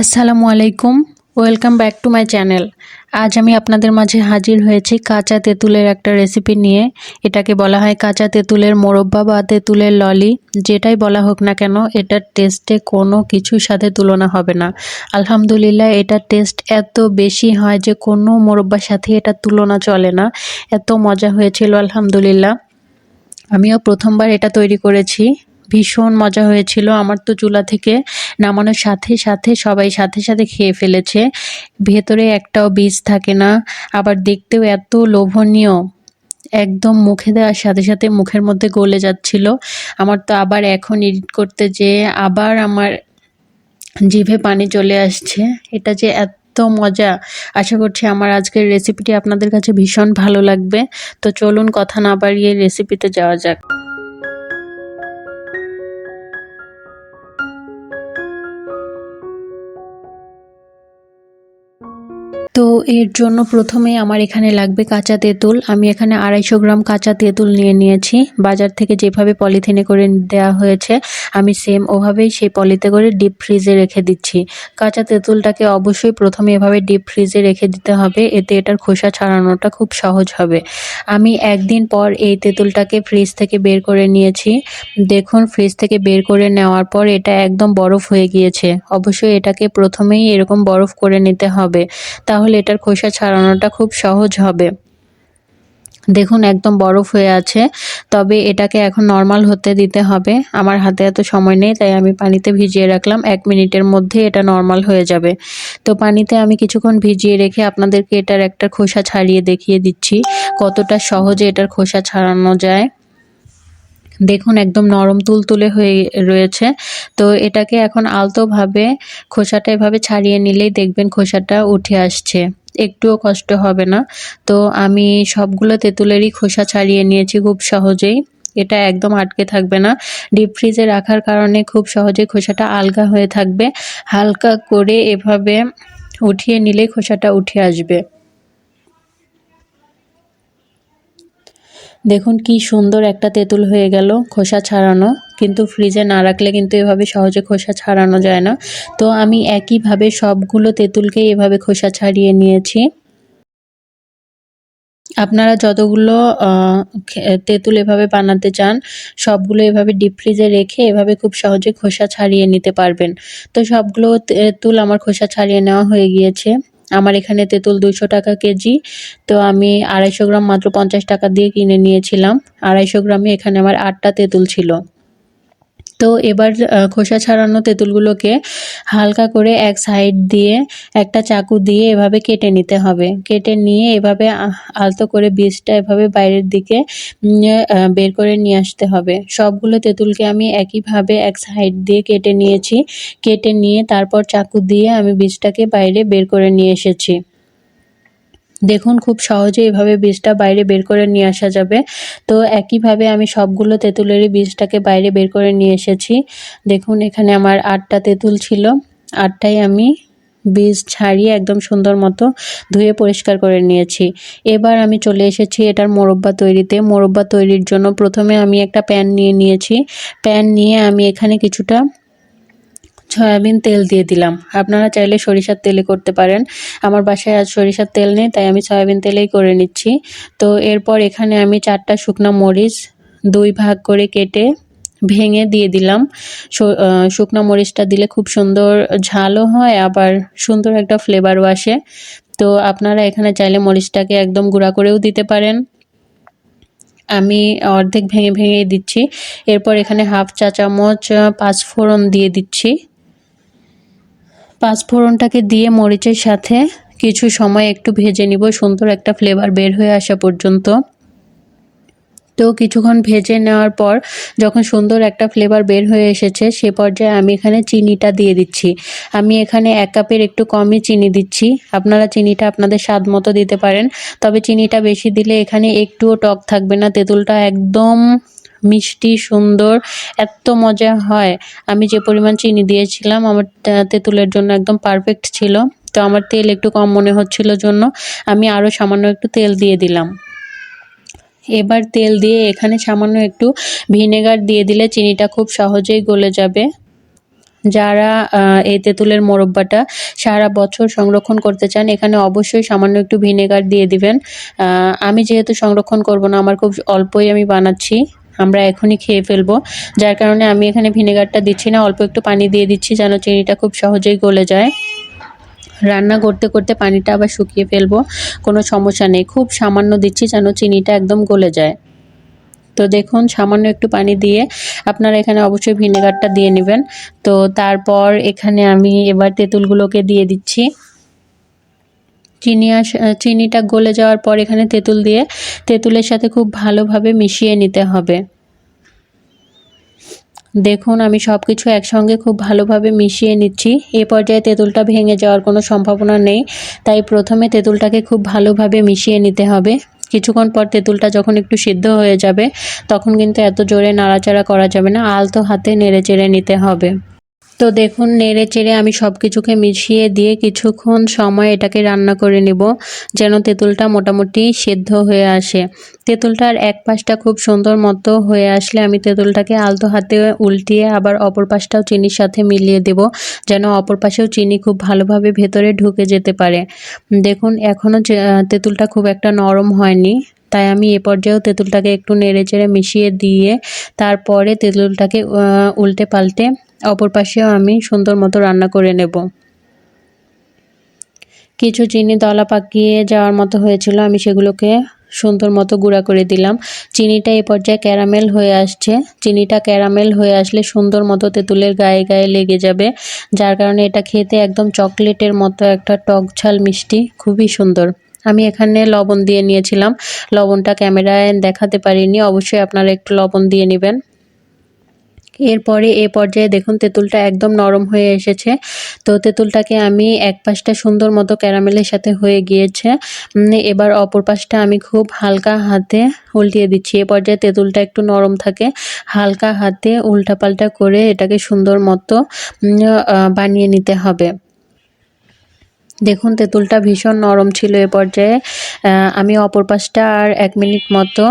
আসসালামু আলাইকুম। Welcome back to my channel আজ আমি আপনাদের মাঝে হাজির হয়েছি কাঁচা তেঁতুলের একটা রেসিপি নিয়ে। এটাকে বলা হয় কাঁচা তেঁতুলের মোরব্বা বা তেঁতুলের ললি। যেটাই বলা হোক না কেন, এটার টেস্টে কোনো কিছুর সাথে তুলনা হবে না। আলহামদুলিল্লাহ, এটার টেস্ট এত বেশি হয় যে কোনো মোরব্বার সাথে এটার তুলনা চলে না। এত মজা হয়েছিল, আলহামদুলিল্লাহ। আমিও প্রথমবার এটা তৈরি করেছি। ভীষণ মজা হয়েছিল। আমার তো চুলা থেকে নামানোর সাথে সাথে সবাই সাথে সাথে খেয়ে ফেলেছে। ভেতরে একটাও বীজ থাকে না। আবার দেখতেও এত লোভনীয়। একদম মুখে দেওয়ার সাথে সাথে মুখের মধ্যে গলে যাচ্ছিল। আমার তো আবার এখন এডিট করতে যেয়ে আবার আমার জিভে পানি চলে আসছে। এটা যে এত মজা। আশা করছি আমার আজকের রেসিপিটি আপনাদের কাছে ভীষণ ভালো লাগবে। তো চলুন কথা না বাড়িয়ে রেসিপিতে যাওয়া যাক। তো এর জন্য প্রথমে আমার এখানে লাগবে কাঁচা তেঁতুল। আমি এখানে আড়াইশো গ্রাম কাঁচা তেঁতুল নিয়ে নিয়েছি। বাজার থেকে যেভাবে পলিথিনে করে দেওয়া হয়েছে, আমি সেম ওভাবেই সেই পলিতে করে ডিপ ফ্রিজে রেখে দিচ্ছি। কাঁচা তেঁতুলটাকে অবশ্যই প্রথমে এভাবে ডিপ ফ্রিজে রেখে দিতে হবে, এতে এটার খোসা ছাড়ানোটা খুব সহজ হবে। আমি একদিন পর এই তেঁতুলটাকে ফ্রিজ থেকে বের করে নিয়েছি। দেখুন ফ্রিজ থেকে বের করে নেওয়ার পর এটা একদম বরফ হয়ে গিয়েছে। অবশ্যই এটাকে প্রথমেই এরকম বরফ করে নিতে হবে। তাহলে তাহলে এটার খোসা ছাড়ানোটা খুব সহজ হবে। দেখুন, একদম বরফ হয়ে আছে। তবে এটাকে এখন নর্মাল হতে দিতে হবে। আমার হাতে এত সময় নেই, তাই আমি পানিতে ভিজিয়ে রাখলাম। এক মিনিটের মধ্যে এটা নর্মাল হয়ে যাবে। তো পানিতে আমি কিছুক্ষণ ভিজিয়ে রেখে আপনাদেরকে এটার একটা খোসা ছাড়িয়ে দেখিয়ে দিচ্ছি কতটা সহজে এটার খোসা ছাড়ানো যায়। দেখুন, একদম নরম তুলতুলে হয়ে রয়েছে। তো এটাকে এখন আলতোভাবে খোসাটা এভাবে ছাড়িয়ে নিলেই দেখবেন খোসাটা উঠে আসছে। একটুও কষ্ট হবে না। তো আমি সবগুলো তেঁতুলেরই খোসা ছাড়িয়ে নিয়েছি খুব সহজেই। এটা একদম আটকে থাকবে না। ডিপ ফ্রিজে রাখার কারণে খুব সহজে খোসাটা আলগা হয়ে থাকবে। হালকা করে এভাবে উঠিয়ে নিলেই খোসাটা উঠে আসবে। দেখুন কি সুন্দর একটা তেঁতুল হয়ে গেল, খোসা ছাড়ানো। কিন্তু ফ্রিজে না রাখলে কিন্তু এভাবে সহজে খোসা ছাড়ানো যায় না। তো আমি একইভাবে সবগুলো তেঁতুলকে এভাবে খোসা ছাড়িয়ে নিয়েছি। আপনারা যতগুলো তেঁতুল এভাবে বানাতে চান, সবগুলো এভাবে ডিপ ফ্রিজে রেখে এভাবে খুব সহজে খোসা ছাড়িয়ে নিতে পারবেন। তো সবগুলো তেঁতুল আমার খোসা ছাড়িয়ে নেওয়া হয়ে গিয়েছে। আমার এখানে তেঁতুল দুশো টাকা কেজি। তো আমি আড়াইশো গ্রাম মাত্র পঞ্চাশ টাকা দিয়ে কিনে নিয়েছিলাম। আড়াইশো গ্রামে এখানে আমার আটটা তেঁতুল ছিল। তো এবার খোসা ছাড়ানো তেঁতুলগুলোকে হালকা করে এক সাইড দিয়ে একটা চাকু দিয়ে এভাবে কেটে নিতে হবে। কেটে নিয়ে এভাবে আলতো করে বীজটা এভাবে বাইরের দিকে বের করে নিয়ে আসতে হবে। সবগুলো তেঁতুলকে আমি একইভাবে এক সাইড দিয়ে কেটে নিয়েছি। কেটে নিয়ে তারপর চাকু দিয়ে আমি বীজটাকে বাইরে বের করে নিয়ে এসেছি। দেখুন, খুব সহজে এভাবে বীজটা বাইরে বের করে নিয়ে আসা যাবে। তো একইভাবে আমি সবগুলো তেঁতুলেরই বীজটাকে বাইরে বের করে নিয়ে এসেছি। দেখুন, এখানে আমার আটটা তেঁতুল ছিল। আটটাই আমি বীজ ছাড়িয়ে একদম সুন্দর মতো ধুয়ে পরিষ্কার করে নিয়েছি। এবার আমি চলে এসেছি এটার মোরব্বা তৈরিতে। মোরব্বা তৈরির জন্য প্রথমে আমি একটা প্যান নিয়ে নিয়েছি। প্যান নিয়ে আমি এখানে কিছুটা সয়াবিন তেল দিয়ে দিলাম। আপনারা চাইলে সরিষার তেলে করতে পারেন। আমার বাসায় আজ সরিষার তেল নেই, তাই আমি সয়াবিন তেলেই করে নিচ্ছি। তো এরপর এখানে আমি চারটা শুকনো মরিচ দুই ভাগ করে কেটে ভেঙে দিয়ে দিলাম। শুকনো মরিচটা দিলে খুব সুন্দর ঝালও হয়, আবার সুন্দর একটা ফ্লেভারও আসে। তো আপনারা এখানে চাইলে মরিচটাকে একদম গুঁড়া করেও দিতে পারেন। আমি অর্ধেক ভেঙে ভেঙে দিচ্ছি। এরপর এখানে হাফ চা চামচ পাঁচফোড়ন দিয়ে দিচ্ছি। পাঁচফোড়নটাকে দিয়ে মরিচের সাথে কিছু সময় একটু ভেজে নিব, সুন্দর একটা ফ্লেভার বের হয়ে আসা পর্যন্ত। তো কিছুক্ষণ ভেজে নেওয়ার পর যখন সুন্দর একটা ফ্লেভার বের হয়ে এসেছে, সে পর্যায়ে আমি এখানে চিনিটা দিয়ে দিচ্ছি। আমি এখানে এক কাপের একটু কমই চিনি দিচ্ছি। আপনারা চিনিটা আপনাদের স্বাদ মতো দিতে পারেন, তবে চিনিটা বেশি দিলে এখানে একটুও টক থাকবে না। তেঁতুলটা একদম মিষ্টি, সুন্দর এত মজা হয়। আমি যে পরিমাণ চিনি দিয়েছিলাম, আমার তেঁতুলের জন্য একদম পারফেক্ট ছিল। তো আমার তেল একটু কম মনে হচ্ছিল জন্য, আমি আরও সামান্য একটু তেল দিয়ে দিলাম। এবার তেল দিয়ে এখানে সামান্য একটু ভিনেগার দিয়ে দিলে চিনিটা খুব সহজেই গলে যাবে। যারা এই তেঁতুলের মোরব্বাটা সারা বছর সংরক্ষণ করতে চান, এখানে অবশ্যই সামান্য একটু ভিনেগার দিয়ে দিবেন। আমি যেহেতু সংরক্ষণ করব না, আমার খুব অল্পই আমি বানাচ্ছি। আমরা এখনই খেয়ে ফেলব। যার কারণে আমি এখানে ভিনেগারটা দিচ্ছি না, অল্প একটু পানি দিয়ে দিচ্ছি যেন চিনিটা খুব সহজেই গলে যায়। রান্না করতে করতে পানিটা আবার শুকিয়ে ফেলব, কোনো সমস্যা নেই। খুব সামান্য দিচ্ছি যেন চিনিটা একদম গলে যায়। তো দেখুন, সামান্য একটু পানি দিয়ে আপনারা এখানে অবশ্যই ভিনেগারটা দিয়ে নেবেন। তো তারপর এখানে আমি এবার তেঁতুলগুলোকে দিয়ে দিচ্ছি। চিনি আস চিনিটা গলে যাওয়ার পর এখানে তেঁতুল দিয়ে তেঁতুলের সাথে খুব ভালোভাবে মিশিয়ে নিতে হবে। দেখুন, আমি সব কিছু একসঙ্গে খুব ভালোভাবে মিশিয়ে নিচ্ছি। এ পর্যায়ে তেঁতুলটা ভেঙে যাওয়ার কোনো সম্ভাবনা নেই। তাই প্রথমে তেঁতুলটাকে খুব ভালোভাবে মিশিয়ে নিতে হবে। কিছুক্ষণ পর তেঁতুলটা যখন একটু সিদ্ধ হয়ে যাবে, তখন কিন্তু এত জোরে নাড়াচাড়া করা যাবে না। আলতো হাতে নেড়ে চেড়ে নিতে হবে। তো দেখুন, নেড়ে চেড়ে আমি সব কিছুকে মিশিয়ে দিয়ে কিছুক্ষণ সময় এটাকে রান্না করে নেব, যেন তেঁতুলটা মোটামুটি সেদ্ধ হয়ে আসে। তেঁতুলটার এক পাশটা খুব সুন্দর মতো হয়ে আসলে আমি তেঁতুলটাকে আলতো হাতে উল্টিয়ে আবার অপর পাশটাও চিনির সাথে মিলিয়ে দেব, যেন অপর পাশেও চিনি খুব ভালোভাবে ভেতরে ঢুকে যেতে পারে। দেখুন এখনও তেঁতুলটা খুব একটা নরম হয়নি, তাই আমি এ পর্যায়েও তেঁতুলটাকে একটু নেড়ে চেড়ে মিশিয়ে দিয়ে তারপরে তেঁতুলটাকে উল্টে পাল্টে অপর পাশেও আমি সুন্দর মতো রান্না করে নেব। কিছু চিনি দলা পাকিয়ে যাওয়ার মতো হয়েছিল, আমি সেগুলোকে সুন্দর মতো গুঁড়া করে দিলাম। চিনিটা এই পর্যায়ে ক্যারামেল হয়ে আসছে। চিনিটা ক্যারামেল হয়ে আসলে সুন্দর মতো তেঁতুলের গায়ে গায়ে লেগে যাবে, যার কারণে এটা খেতে একদম চকলেটের মতো একটা টক ঝাল মিষ্টি, খুবই সুন্দর। আমি এখানে লবণ দিয়ে নিয়েছিলাম। লবণটা ক্যামেরায় দেখাতে পারিনি, অবশ্যই আপনারা একটু লবণ দিয়ে নেবেন। এরপরে এ পর্যায়ে দেখুন তেঁতুলটা একদম নরম হয়ে এসেছে। তো তেঁতুলটাকে আমি এক পাশটা সুন্দর মতো ক্যারামেলের সাথে হয়ে গিয়েছে। এবার অপর পাশটা আমি খুব হালকা হাতে উল্টিয়ে দিচ্ছি। এ পর্যায়ে তেঁতুলটা একটু নরম থাকে, হালকা হাতে উল্টাপাল্টা করে এটাকে সুন্দর মতো বানিয়ে নিতে হবে। দেখুন তেঁতুলটা ভীষণ নরম ছিল এ পর্যায়ে। আমি অপর পাশটা আর এক মিনিট মতো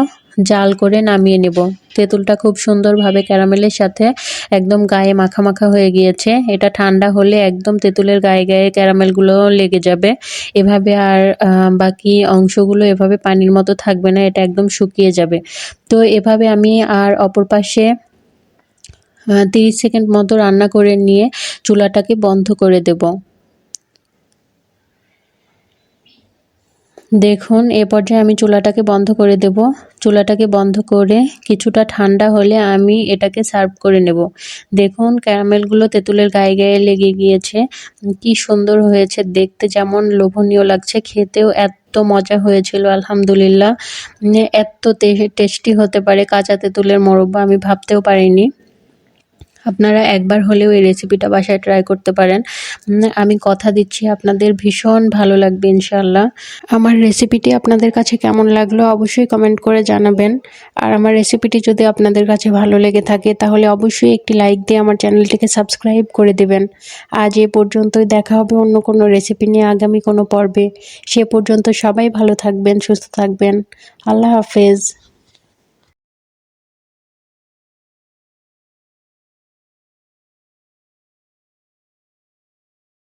জাল করে নামিয়ে নেব। তেঁতুলটা খুব সুন্দরভাবে ক্যারামেলের সাথে একদম গায়ে মাখা মাখা হয়ে গিয়েছে। এটা ঠান্ডা হলে একদম তেঁতুলের গায়ে গায়ে ক্যারামেলগুলো লেগে যাবে। এভাবে আর বাকি অংশগুলো এভাবে পানির মতো থাকবে না, এটা একদম শুকিয়ে যাবে। তো এভাবে আমি আর অপর পাশে তিরিশ সেকেন্ড মতো রান্না করে নিয়ে চুলাটাকে বন্ধ করে দেব। দেখুন, এ পর্যায়ে আমি চুলাটাকে বন্ধ করে দেব। চুলাটাকে বন্ধ করে কিছুটা ঠান্ডা হলে আমি এটাকে সার্ভ করে নেব। দেখুন, ক্যারামেলগুলো তেঁতুলের গায়ে গায়ে লেগে গিয়েছে। কি সুন্দর হয়েছে, দেখতে যেমন লোভনীয় লাগছে, খেতেও এত মজা হয়েছিল, আলহামদুলিল্লাহ। এত টেস্টি হতে পারে কাঁচা তেঁতুলের মোরব্বা, আমি ভাবতেও পারিনি। আপনারা একবার হলেও এই রেসিপিটা বাসায় ট্রাই করতে পারেন। আমি কথা দিচ্ছি আপনাদের, ভীষণ ভালো লাগবে ইনশাল্লাহ আমার রেসিপিটি আপনাদের কাছে কেমন লাগল অবশ্যই কমেন্ট করে জানাবেন। আর আমার রেসিপিটি যদি আপনাদের কাছে ভালো লেগে থাকে, তাহলে অবশ্যই একটি লাইক দিয়ে আমার চ্যানেলটিকে সাবস্ক্রাইব করে দেবেন। আজ এ পর্যন্তই, দেখা হবে অন্য কোনো রেসিপি নিয়ে আগামী কোনো পর্বে। সে পর্যন্ত সবাই ভালো থাকবেন, সুস্থ থাকবেন। আল্লাহ হাফেজ।